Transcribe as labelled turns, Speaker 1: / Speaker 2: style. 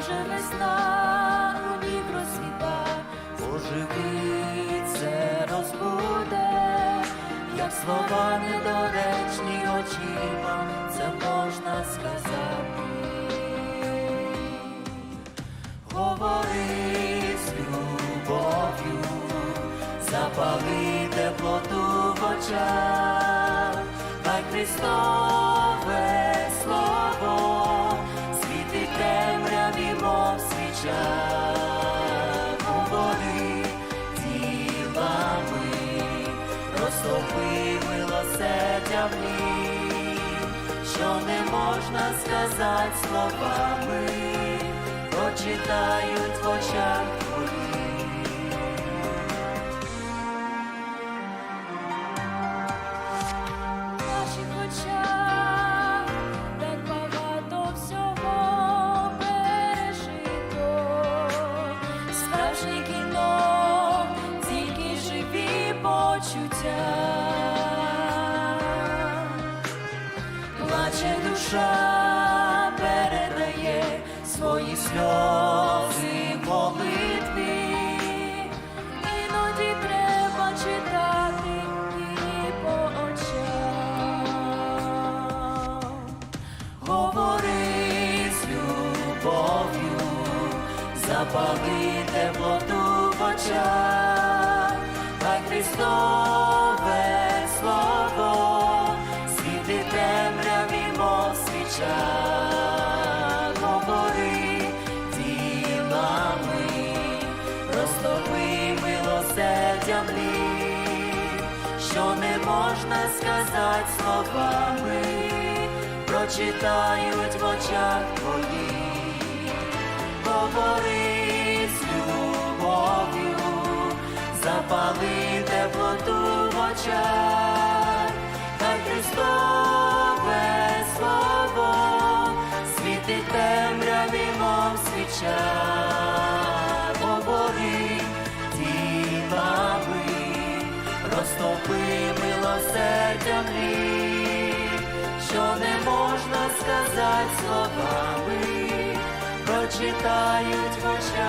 Speaker 1: наче весна у ніг розсвіта, оживи це розбуде, як слова недоречні очима, це можна сказати. Говори з любов'ю, запали теплоту в очах, хай Христове ній, що не можна сказати словами, прочитають в очах твоїх. Кіно, тільки живі почуття. Плаче душа, передає свої сльози в молитві. Іноді треба читати і по очам. Говори з любов'ю, запали теплоту в очах, Говори ділами, розтопи милосердя млі, що не можна сказати словами, прочитають в очах твоїх. Говори з любов'ю, запали теплоту в очах, мов свіча. Говори розтопи милосердя млі, що не можна сказати словами, прочитають в.